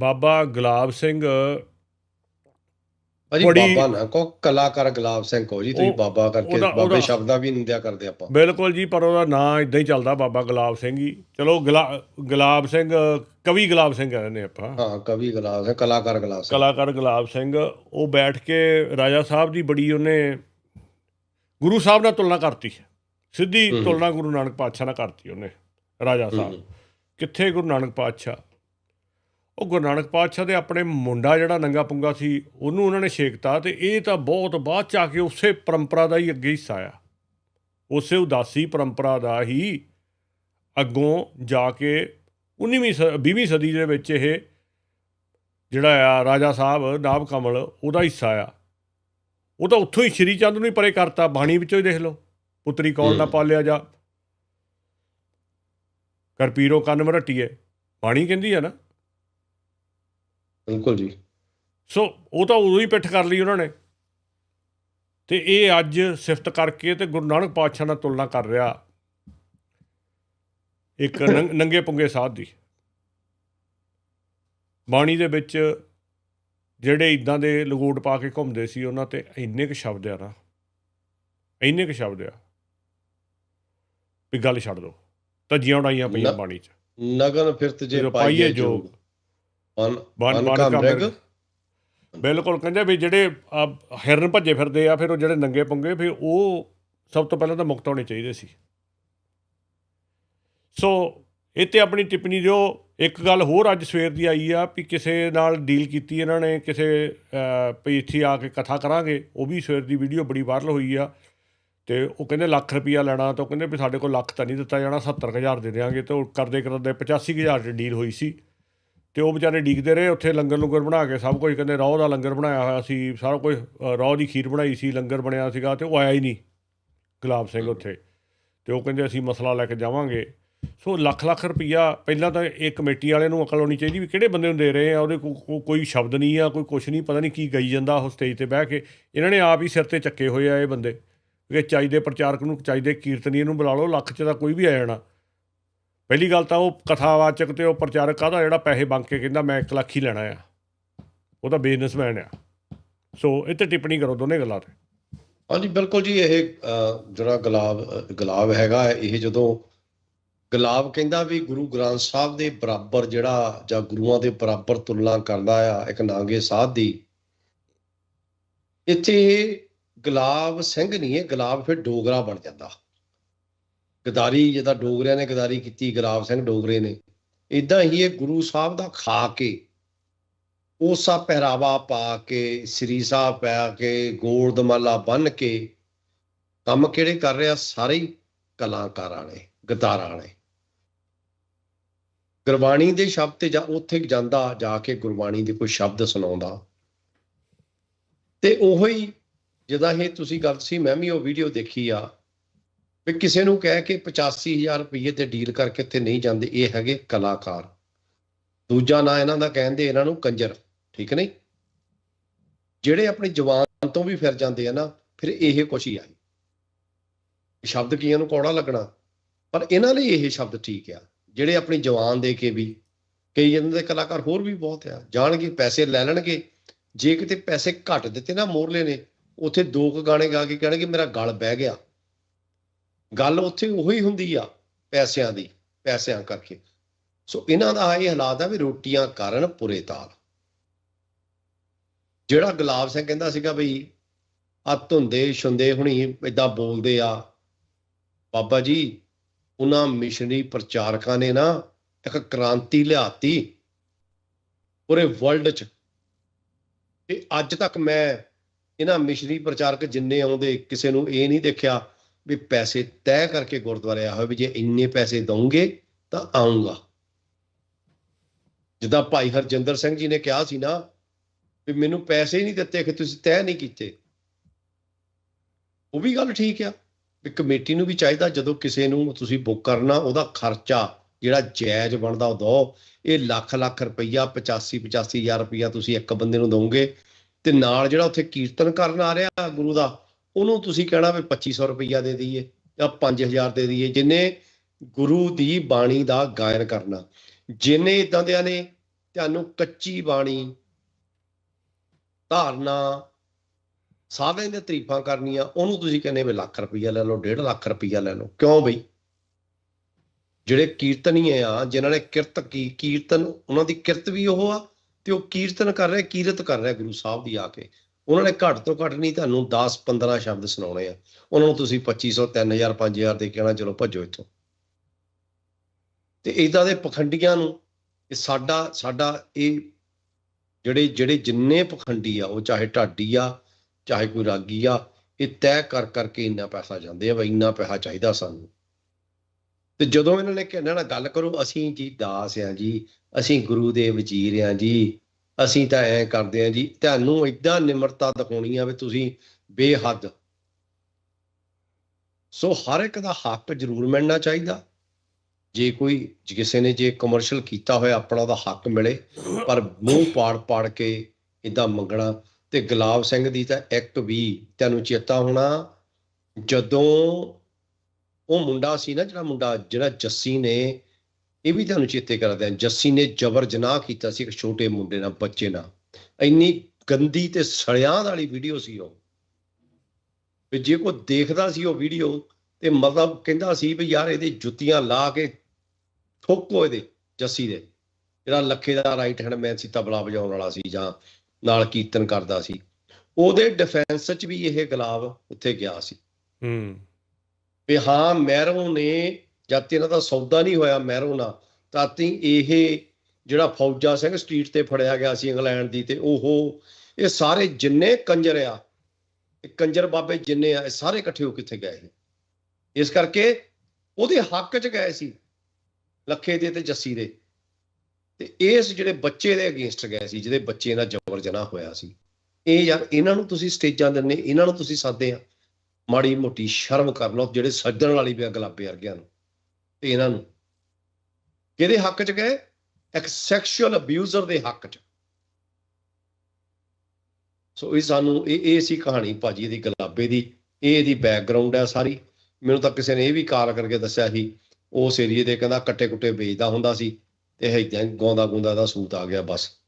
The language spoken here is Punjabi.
ਬਾਬਾ ਗੁਲਾਬ ਸਿੰਘ ਭਾਜੀ ਬੜੀ- ਬਾਬਾ ਨਾ ਕੋ ਕਲਾਕਾਰ ਗੁਲਾਬ ਸਿੰਘ ਕੋ ਜੀ ਤੁਸੀਂ ਬਾਬਾ ਕਰਕੇ ਬਾਬੇ ਸ਼ਬਦਾਂ ਵੀ ਨਿੰਦਿਆ ਕਰਦੇ ਆਪਾਂ। ਬਿਲਕੁਲ ਜੀ ਪਰ ਉਹਦਾ ਨਾਂ ਇਦਾਂ ਹੀ ਚੱਲਦਾ ਬਾਬਾ ਗੁਲਾਬ ਸਿੰਘ ਹੀ। ਚਲੋ ਗੁਲਾ- ਗੁਲਾਬ ਸਿੰਘ ਕਵੀ ਗੁਲਾਬ ਸਿੰਘ ਕਹਿੰਦੇ ਆਪਾਂ। ਹਾਂ ਕਵੀ ਗੁਲਾਬ ਸਿੰਘ ਕਲਾਕਾਰ ਗੁਲਾਬ ਸਿੰਘ। ਕਲਾਕਾਰ ਗੁਲਾਬ ਸਿੰਘ ਉਹ ਬੈਠ ਕੇ ਰਾਜਾ ਸਾਹਿਬ ਦੀ ਬੜੀ ਉਹਨੇ ਗੁਰੂ ਸਾਹਿਬ ਨਾਲ ਤੁਲਨਾ ਕਰਤੀ। ਸਿੱਧੀ। ਤੁਲਨਾ ਗੁਰੂ ਨਾਨਕ ਪਾਤਸ਼ਾਹ ਨਾਲ ਕਰਤੀ ਉਹਨੇ ਰਾਜਾ ਸਾਹਿਬ। ਕਿੱਥੇ ਗੁਰੂ ਨਾਨਕ ਪਾਤਸ਼ਾਹ? ਉਹ ਗੁਰੂ ਨਾਨਕ ਪਾਤਸ਼ਾਹ ਦੇ ਆਪਣੇ ਮੁੰਡਾ ਜਿਹੜਾ ਨੰਗਾ ਪੁੰਗਾ ਸੀ ਉਹਨੂੰ ਉਹਨਾਂ ਨੇ ਛੇਕਤਾ ਤੇ ਇਹ ਤਾਂ ਬਹੁਤ ਬਾਅਦ ਚ ਆ ਕੇ ਉਸੇ ਪਰੰਪਰਾ ਦਾ ਹੀ ਅੱਗੇ ਹਿੱਸਾ ਆ। ਉਸੇ ਉਦਾਸੀ ਪਰੰਪਰਾ ਦਾ ਹੀ ਅੱਗੋਂ ਜਾ ਕੇ 19ਵੀਂ ਸ- 20ਵੀਂ ਸਦੀ ਦੇ ਵਿੱਚ ਇਹ ਜਿਹੜਾ ਆ ਰਾਜਾ ਸਾਹਿਬ ਨਾਭ ਕਮਲ ਉਹਦਾ ਹਿੱਸਾ ਆ। ਉਹ ਤਾਂ ਉੱਥੋਂ ਹੀ ਸ਼੍ਰੀ ਚੰਦ ਨੂੰ ਹੀ ਪਰੇ ਕਰਤਾ ਬਾਣੀ ਵਿੱਚੋਂ ਹੀ ਦੇਖ ਲਓ ਪੁੱਤਰੀ ਕੌਣ ਨਾ। ਪਾਲਿਆ ਜਾ। ਕਰ ਪੀਰੋ ਕੰਨ ਮਰਟੀਏ ਬਾਣੀ ਕਹਿੰਦੀ ਆ ਨਾ ਬਿਲਕੁਲ ਜੀ। ਸੋ ਉਹ ਤਾਂ ਉਦੋਂ ਹੀ ਪਿੱਠ ਕਰ ਲਈ ਉਹਨਾਂ ਨੇ। ਤੇ ਇਹ ਅੱਜ ਸਿਫਤ ਕਰਕੇ ਤੇ ਗੁਰੂ ਨਾਨਕ ਪਾਤਸ਼ਾਹ ਨਾਲ ਤੁਲਨਾ ਕਰ ਰਿਹਾ। ਇੱਕ ਨੰਗ- ਪੁੰਗੇ ਸਾਧ ਦੀ। ਬਾਣੀ ਦੇ ਵਿੱਚ ਜਿਹੜੇ ਇਦਾਂ ਦੇ ਲਗੋਟ ਪਾ ਕੇ ਘੁੰਮਦੇ ਸੀ ਉਹਨਾਂ ਤੇ ਇੰਨੇ ਕੁ ਸ਼ਬਦ ਆ ਨਾ। ਇੰਨੇ ਕੁ ਸ਼ਬਦ ਆ ਵੀ ਗੱਲ ਛੱਡ ਦੋ। ਧੱਜੀਆਂ ਉਡਾਈਆਂ ਪਈਆਂ ਬਾਣੀ 'ਚ। ਨਗਨ ਫਿਰਤ ਜੇ ਪਾਈਏ ਜੋਗ। ਬਨ। ਬਿਲਕੁਲ ਕਹਿੰਦੇ ਵੀ ਜਿਹੜੇ ਹਿਰਨ ਭੱਜੇ ਫਿਰਦੇ ਆ ਫਿਰ ਉਹ ਜਿਹੜੇ ਨੰਗੇ ਪੁੰਗੇ ਫਿਰ ਉਹ ਸਭ ਤੋਂ ਪਹਿਲਾਂ ਤਾਂ ਮੁਕਤ ਹੋਣੇ ਚਾਹੀਦੇ ਸੀ। ਸੋ ਇਹ ਤੇ ਆਪਣੀ ਟਿੱਪਣੀ ਦਿਓ। ਇੱਕ ਗੱਲ ਹੋਰ ਅੱਜ ਸਵੇਰ ਦੀ ਆਈ ਆ ਵੀ ਕਿਸੇ ਨਾਲ ਡੀਲ ਕੀਤੀ ਇਹਨਾਂ ਨੇ ਕਿਸੇ ਵੀ ਇੱਥੇ ਆ ਕੇ ਕਥਾ ਕਰਾਂਗੇ ਉਹ ਵੀ ਸਵੇਰ ਦੀ ਵੀਡੀਓ ਬੜੀ ਵਾਇਰਲ ਹੋਈ ਆ। ਤੇ ਉਹ ਕਹਿੰਦੇ ਲੱਖ ਰੁਪਈਆ ਲੈਣਾ ਤਾਂ ਉਹ ਕਹਿੰਦੇ ਵੀ ਸਾਡੇ ਕੋਲ ਲੱਖ ਤਾਂ ਨਹੀਂ ਦਿੱਤਾ ਜਾਣਾ 70000 ਦੇ ਦੇਵਾਂਗੇ ਤੇ ਉਹ ਕਰਦੇ ਕਰਦੇ 85000 ਦੀ ਡੀਲ ਹੋਈ ਸੀ। ਤੇ ਉਹ ਵਿਚਾਰੇ ਡੀਕਦੇ ਰਹੇ ਉੱਥੇ ਲੰਗਰ ਲੰਗਰ ਬਣਾ ਕੇ ਸਭ ਕੁਝ ਕਹਿੰਦੇ ਰੋਹ ਦਾ ਲੰਗਰ ਬਣਾਇਆ ਹੋਇਆ ਸੀ ਸਾਰਾ ਕੁਝ ਰੋਹ ਦੀ ਖੀਰ ਬਣਾਈ ਸੀ ਲੰਗਰ ਬਣਿਆ ਸੀਗਾ ਤੇ ਉਹ ਆਇਆ ਹੀ ਨਹੀਂ ਗੁਲਾਬ ਸਿੰਘ ਉੱਥੇ। ਤੇ ਉਹ ਕਹਿੰਦੇ ਅਸੀਂ ਮਸਲਾ ਲੈ ਕੇ ਜਾਵਾਂਗੇ। ਸੋ ਲੱਖ ਲੱਖ ਰੁਪਈਆ ਪਹਿਲਾਂ ਤਾਂ ਇਹ ਕਮੇਟੀ ਵਾਲਿਆਂ ਨੂੰ ਅਕਲ ਹੋਣੀ ਚਾਹੀਦੀ ਵੀ ਕਿਹੜੇ ਬੰਦੇ ਨੂੰ ਦੇ ਰਹੇ ਆ ਉਹਦੇ ਕੋਈ ਸ਼ਬਦ ਨਹੀਂ ਆ ਕੋਈ ਕੁਛ ਨਹੀਂ ਪਤਾ ਨਹੀਂ ਕੀ ਗਈ ਜਾਂਦਾ ਉਹ ਸਟੇਜ ਤੇ ਬਹਿ ਕੇ। ਇਹਨਾਂ ਨੇ ਆਪ ਹੀ ਸਿਰ ਤੇ ਚੱਕੇ ਹੋਏ ਆ ਇਹ ਬੰਦੇ। ਕਿ ਚਾਹੀਦੇ ਪ੍ਰਚਾਰਕ ਨੂੰ ਚਾਹੀਦੇ ਕੀਰਤਨੀਏ ਨੂੰ ਬੁਲਾ ਲਓ ਲੱਖ 'ਚ ਤਾਂ ਕੋਈ ਵੀ ਆ ਜਾਣਾ। ਪਹਿਲੀ ਗੱਲ ਤਾਂ ਉਹ ਕਥਾਵਾਚਕ ਤੇ ਉਹ ਪ੍ਰਚਾਰਕ ਕਾਹਦਾ? ਜਿਹੜਾ ਪੈਸੇ ਮੰਗ ਕੇ ਕਹਿੰਦਾ ਮੈਂ 1 ਲੱਖ ਹੀ ਲੈਣਾ ਆ। ਉਹ ਤਾਂ ਬਿਜ਼ਨਸਮੈਨ ਆ। ਸੋ ਇਹ ਟਿੱਪਣੀ ਕਰੋ ਦੋਨੇ ਗੱਲਾਂ ਤੇ। ਹਾਂਜੀ ਬਿਲਕੁਲ ਜੀ ਇਹ ਜਿਹੜਾ ਗੁਲਾਬ ਅ, ਹੈਗਾ ਇਹ ਜਦੋਂ ਗੁਲਾਬ ਕਹਿੰਦਾ ਵੀ ਗੁਰੂ ਗ੍ਰੰਥ ਸਾਹਿਬ ਦੇ ਬਰਾਬਰ ਜਿਹੜਾ ਜਾਂ ਗੁਰੂਆਂ ਦੇ ਬਰਾਬਰ ਤੁਲਨਾ ਕਰਦਾ ਆ ਇੱਕ ਨਾਂਗੇ ਸਾਧ ਦੀ ਇੱਥੇ ਗੁਲਾਬ ਸਿੰਘ ਨਹੀਂ ਹੈ ਗੁਲਾਬ ਫਿਰ ਡੋਗਰਾ ਬਣ ਜਾਂਦਾ। ਗਦਾਰੀ ਜਿਹਦਾ ਡੋਗਰਿਆਂ ਨੇ ਗਦਾਰੀ ਕੀਤੀ, ਗੁਲਾਬ ਸਿੰਘ ਡੋਗਰੇ ਨੇ। ਇਦਾਂ ਹੀ ਇਹ ਗੁਰੂ ਸਾਹਿਬ ਦਾ ਖਾ ਕੇ ਉਸਾ ਪਹਿਰਾਵਾ ਪਾ ਕੇ ਸ੍ਰੀ ਸਾਹਿਬ ਪਾ ਕੇ, ਗੋਲਦਮਾਲਾ ਬੰਨ ਕੇ ਕੰਮ ਕਿਹੜੇ ਕਰ ਰਿਹਾ? ਸਾਰੇ ਹੀ ਕਲਾਕਾਰਾਂ ਨੇ ਗਦਾਰਾਂ ਨੇ ਗੁਰਬਾਣੀ ਦੇ ਸ਼ਬਦ ਤੇ ਜਾਂ ਉੱਥੇ ਜਾਂਦਾ ਜਾ ਕੇ ਗੁਰਬਾਣੀ ਦੇ ਕੋਈ ਸ਼ਬਦ ਸੁਣਾਉਂਦਾ। ਤੇ ਉਹੀ ਹੀ ਜਿਹਦਾ ਇਹ ਤੁਸੀਂ ਗੱਲ ਸੀ, ਮੈਂ ਵੀ ਉਹ ਵੀਡੀਓ ਦੇਖੀ ਆ। ਵੀ ਕਿਸੇ ਨੂੰ ਕਹਿ ਕੇ 85000 ਰੁਪਏ ਤੇ ਡੀਲ ਕਰਕੇ ਇੱਥੇ ਨਹੀਂ ਜਾਂਦੇ, ਇਹ ਹੈਗੇ ਕਲਾਕਾਰ। ਦੂਜਾ ਨਾਂ ਇਹਨਾਂ ਦਾ ਕਹਿੰਦੇ ਇਹਨਾਂ ਨੂੰ ਕੰਜਰ, ਠੀਕ ਨਹੀਂ? ਜਿਹੜੇ ਆਪਣੇ ਜਵਾਨ ਤੋਂ ਵੀ ਫਿਰ ਜਾਂਦੇ ਆ ਨਾ, ਫਿਰ ਇਹ ਕੁਛ ਹੀ ਆਈ। ਸ਼ਬਦ ਕੀਆਂ ਨੂੰ ਕੌੜਾ ਲੱਗਣਾ, ਪਰ ਇਹਨਾਂ ਲਈ ਇਹ ਸ਼ਬਦ ਠੀਕ ਆ। ਜਿਹੜੇ ਆਪਣੀ ਜਵਾਨ ਦੇ ਕੇ ਵੀ, ਕਈ ਇਹਨਾਂ ਦੇ ਕਲਾਕਾਰ ਹੋਰ ਵੀ ਬਹੁਤ ਆ, ਜਾਣਗੇ, ਪੈਸੇ ਲੈ ਲੈਣਗੇ। ਜੇ ਕਿਤੇ ਪੈਸੇ ਘੱਟ ਦਿੱਤੇ ਨਾ ਮੋਰਲੇ ਨੇ, ਉੱਥੇ ਦੋ ਕੁ ਗਾਣੇ ਗਾ ਕੇ ਕਹਿਣਗੇ, ਮੇਰਾ ਗਲ ਬਹਿ ਗਿਆ। ਗੱਲ ਉੱਥੇ ਉਹੀ ਹੁੰਦੀ ਆ ਪੈਸਿਆਂ ਦੀ, ਪੈਸਿਆਂ ਕਰਕੇ। ਸੋ ਇਹਨਾਂ ਦਾ ਇਹ ਹਾਲਾਤ ਆ ਵੀ ਰੋਟੀਆਂ ਕਾਰਨ ਪੁਰੇ ਤਾਲ। ਜਿਹੜਾ ਗੁਲਾਬ ਸਿੰਘ ਕਹਿੰਦਾ ਸੀਗਾ ਬਈ ਆ ਧੁੰਦੇ ਛੁੰਦੇ ਹੁਣੀ ਇਦਾਂ ਬੋਲਦੇ ਆ, ਬਾਬਾ ਜੀ, ਉਹਨਾਂ ਮਿਸ਼ਨਰੀ ਪ੍ਰਚਾਰਕਾਂ ਨੇ ਨਾ ਇੱਕ ਕ੍ਰਾਂਤੀ ਲਿਆਤੀ ਪੂਰੇ ਵਰਲਡ 'ਚ। ਤੇ ਅੱਜ ਤੱਕ ਮੈਂ ਇਹਨਾਂ ਮਿਸ਼ਨਰੀ ਪ੍ਰਚਾਰਕ ਜਿੰਨੇ ਆਉਂਦੇ, ਕਿਸੇ ਨੂੰ ਇਹ ਨਹੀਂ ਦੇਖਿਆ ਵੀ ਪੈਸੇ ਤੈਅ ਕਰਕੇ ਗੁਰਦੁਆਰੇ ਆਇਆ ਹੋਇਆ ਵੀ ਜੇ ਇੰਨੇ ਪੈਸੇ ਦਵੋਗੇ ਤਾਂ ਆਉਂਗਾ ਜਿੱਦਾਂ ਭਾਈ ਹਰਜਿੰਦਰ ਸਿੰਘ ਜੀ ਨੇ ਕਿਹਾ ਸੀ ਨਾ ਵੀ ਮੈਨੂੰ ਪੈਸੇ ਹੀ ਨਹੀਂ ਦਿੱਤੇ ਕਿ ਤੁਸੀਂ ਤੈਅ ਨਹੀਂ ਕੀਤੇ। ਉਹ ਵੀ ਗੱਲ ਠੀਕ ਆ। ਵੀ ਕਮੇਟੀ ਨੂੰ ਵੀ ਚਾਹੀਦਾ ਜਦੋਂ ਕਿਸੇ ਨੂੰ ਤੁਸੀਂ ਬੁੱਕ ਕਰਨਾ, ਉਹਦਾ ਖਰਚਾ ਜਿਹੜਾ ਜਾਇਜ਼ ਬਣਦਾ ਉਹ ਦੋ ਇਹ ਲੱਖ ਲੱਖ ਰੁਪਈਆ 85 85000 ਰੁਪਈਆ ਤੁਸੀਂ ਇੱਕ ਬੰਦੇ ਨੂੰ ਦੋਗੇ ਤੇ ਨਾਲ ਜਿਹੜਾ ਉੱਥੇ ਕੀਰਤਨ ਕਰਨ ਆ ਰਿਹਾ ਗੁਰੂ ਦਾ ਉਹਨੂੰ ਤੁਸੀਂ ਕਹਿਣਾ ਵੀ 2500 ਰੁਪਈਆ ਦੇ ਦਈਏ ਜਾਂ 5000 ਦੇ ਦਈਏ, ਜਿੰਨੇ ਗੁਰੂ ਦੀ ਬਾਣੀ ਦਾ ਗਾਇਨ ਕਰਨਾ। ਜਿੰਨੇ ਇਦਾਂ ਦਿਆਂ ਨੇ, ਤੁਹਾਨੂੰ ਕੱਚੀ ਬਾਣੀ, ਧਾਰਨਾ ਸਾਧਨ ਦੇ ਤਰੀਫਾਂ ਕਰਨੀਆਂ, ਉਹਨੂੰ ਤੁਸੀਂ ਕਹਿੰਦੇ ਵੀ ਲੱਖ ਰੁਪਈਆ ਲੈ ਲਓ 1.5 ਲੱਖ ਰੁਪਈਆ ਲੈ ਲਓ। ਕਿਉਂ ਬਈ? ਜਿਹੜੇ ਕੀਰਤਨੀ ਆ, ਜਿਨ੍ਹਾਂ ਨੇ ਕਿਰਤ ਕੀ, ਕੀਰਤਨ, ਉਹਨਾਂ ਦੀ ਕਿਰਤ ਵੀ ਉਹ ਆ ਤੇ ਉਹ ਕੀਰਤਨ ਕਰ ਰਿਹਾ, ਕੀਰਤ ਕਰ ਰਿਹਾ ਗੁਰੂ ਸਾਹਿਬ ਦੀ ਆ ਕੇ। ਉਹਨਾਂ ਨੇ ਘੱਟ ਤੋਂ ਘੱਟ ਨਹੀਂ ਤੁਹਾਨੂੰ 10 15 ਸ਼ਬਦ ਸੁਣਾਉਣੇ ਆ। ਉਹਨਾਂ ਨੂੰ ਤੁਸੀਂ 2500 3000 5000 ਦੇ ਕਹਿਣਾ, ਚਲੋ ਭੱਜੋ ਇੱਥੋਂ। ਤੇ ਇਦਾਂ ਦੇ ਪਖੰਡੀਆਂ ਨੂੰ, ਇਹ ਸਾਡਾ ਸਾਡਾ ਇਹ ਜਿਹੜੇ ਜਿਹੜੇ ਜਿੰਨੇ ਪਖੰਡੀ ਆ, ਉਹ ਚਾਹੇ ਢਾਡੀ ਆ, ਚਾਹੇ ਕੋਈ ਰਾਗੀ ਆ, ਇਹ ਤੈਅ ਕਰ, ਕਰਕੇ ਇੰਨਾ ਪੈਸਾ ਜਾਂਦੇ ਆ, ਬਈ ਇੰਨਾ ਪੈਸਾ ਚਾਹੀਦਾ ਸਾਨੂੰ। ਤੇ ਜਦੋਂ ਇਹਨਾਂ ਨੇ ਕਹਿੰਦਾ ਨਾ, ਗੱਲ ਕਰੋ, ਅਸੀਂ ਜੀ ਦਾਸ ਆ ਜੀ, ਅਸੀਂ ਗੁਰੂ ਦੇ ਵਜ਼ੀਰ ਆ ਜੀ ਅਸੀਂ ਤਾਂ ਐ ਕਰਦੇ ਆ ਜੀ, ਤੁਹਾਨੂੰ ਇਦਾਂ ਨਿਮਰਤਾ ਦਿਖਾਉਣੀ ਆ ਵੀ ਤੁਸੀਂ ਬੇਹੱਦ। ਸੋ ਹਰ ਇੱਕ ਦਾ ਹੱਕ ਜ਼ਰੂਰ ਮਿਲਣਾ ਚਾਹੀਦਾ। ਜੇ ਕੋਈ, ਕਿਸੇ ਨੇ ਜੇ ਕਮਰਸ਼ੀਅਲ ਕੀਤਾ ਹੋਇਆ, ਆਪਣਾ ਉਹਦਾ ਹੱਕ ਮਿਲੇ, ਪਰ ਮੂੰਹ ਪਾੜ ਪਾੜ ਕੇ ਇਦਾਂ ਮੰਗਣਾ। ਤੇ ਗੁਲਾਬ ਸਿੰਘ ਦੀ ਤਾਂ ਇੱਕ ਵੀ ਤੁਹਾਨੂੰ ਚੇਤਾ ਹੋਣਾ, ਜਦੋਂ ਉਹ ਮੁੰਡਾ ਸੀ ਨਾ, ਜਿਹੜਾ ਮੁੰਡਾ, ਜਿਹੜਾ ਜੱਸੀ ਨੇ ਇਹ ਵੀ ਤੁਹਾਨੂੰ ਚੇਤੇ ਕਰਦੇ ਆ ਜੱਸੀ ਨੇ ਜ਼ਬਰ ਜਨਾਹ ਕੀਤਾ ਸੀ ਇੱਕ ਛੋਟੇ ਮੁੰਡੇ ਨਾਲ ਬੱਚੇ ਨਾਲ। ਇੰਨੀ ਗੰਦੀ ਤੇ ਸੜਿਆਂ ਵਾਲੀ ਵੀਡੀਓ ਸੀ ਉਹ। ਵੀ ਜੇ ਕੋਈ ਦੇਖਦਾ ਸੀ ਉਹ ਵੀਡੀਓ ਤੇ ਮਤਲਬ ਕਹਿੰਦਾ ਸੀ ਵੀ ਯਾਰ ਇਹਦੇ ਜੁੱਤੀਆਂ ਲਾ ਕੇ ਠੋਕੋ ਇਹਦੇ ਜੱਸੀ ਦੇ। ਜਿਹੜਾ ਲੱਖੇ ਦਾ ਰਾਈਟ ਹੈਂਡ ਮੈਨ ਸੀ ਤਬਲਾ ਵਜਾਉਣ ਵਾਲਾ ਸੀ ਜਾਂ ਨਾਲ ਕੀਰਤਨ ਕਰਦਾ ਸੀ। ਉਹਦੇ ਡਿਫੈਂਸ 'ਚ ਵੀ ਇਹ ਗੁਲਾਬ ਉੱਥੇ ਗਿਆ ਸੀ। ਹੂੰ। ਵੀ ਹਾਂ ਮੈਰੋ ਨੇ ਜਦ ਤੱਕ ਇਹਨਾਂ ਦਾ ਸੌਦਾ ਨਹੀਂ ਹੋਇਆ ਮੈਰੋ ਨਾਲ, ਤਾਂ ਤੀ ਇਹ ਜਿਹੜਾ ਫੌਜਾ ਸਿੰਘ ਸਟਰੀਟ ਤੇ ਫੜਿਆ ਗਿਆ ਸੀ ਇੰਗਲੈਂਡ ਦੀ ਤੇ ਉਹ ਇਹ ਸਾਰੇ ਜਿੰਨੇ ਕੰਜਰ ਆ, ਇਹ ਕੰਜਰ ਬਾਬੇ ਜਿੰਨੇ ਆ, ਇਹ ਸਾਰੇ ਇਕੱਠੇ ਹੋ ਕਿੱਥੇ ਗਏ ਸੀ। ਇਸ ਕਰਕੇ ਉਹਦੇ ਹੱਕ 'ਚ ਗਏ ਸੀ, ਲੱਖੇ ਦੇ ਤੇ ਜੱਸੀ ਦੇ। ਤੇ ਇਸ ਜਿਹੜੇ ਬੱਚੇ ਦੇ ਅਗੇਂਸਟ ਗਏ ਸੀ, ਜਿਹਦੇ ਬੱਚੇ ਦਾ ਜ਼ਬਰ ਜਨਾਹ ਹੋਇਆ ਸੀ। ਇਹ ਯਾਰ ਇਹਨਾਂ ਨੂੰ ਤੁਸੀਂ ਸਟੇਜਾਂ ਦਿੰਦੇ, ਇਹਨਾਂ ਨੂੰ ਤੁਸੀਂ ਸਾਦੇ ਆ। ਮਾੜੀ ਮੋਟੀ ਸ਼ਰਮ ਕਰ ਲਓ, ਜਿਹੜੇ ਸੱਜਣ ਵਾਲੀ ਵੀ ਗਲਾਬੇ ਵਰਗਿਆਂ ਨੂੰ। ਤੇ ਇਹਨਾਂ ਨੂੰ। ਕਿਹਦੇ ਹੱਕ 'ਚ ਗਏ? ਇੱਕ ਸੈਕਸ਼ੂਅਲ ਅਬਿਊਜ਼ਰ ਦੇ ਹੱਕ 'ਚ। ਸੋ ਇਹ ਸਾਨੂੰ, ਇਹ ਇਹ ਸੀ ਕਹਾਣੀ ਭਾਜੀ ਦੀ ਗਲਾਬੇ ਦੀ। ਇਹ ਇਹਦੀ ਬੈਕਗ੍ਰਾਉਂਡ ਹੈ ਸਾਰੀ। ਮੈਨੂੰ ਤਾਂ ਕਿਸੇ ਨੇ ਇਹ ਵੀ ਕਾਲ ਕਰਕੇ ਦੱਸਿਆ ਸੀ। ਉਸ ਏਰੀਏ ਦੇ ਕਹਿੰਦਾ ਕੱਟੇ ਕੁੱਟੇ ਵੇਚਦਾ ਹੁੰਦਾ ਸੀ। ਤੇ ਏਦਾਂ ਗਾਉਂਦਾ ਗੁੰਦਾ ਦਾ ਸੂਤ ਆ ਗਿਆ ਬਸ।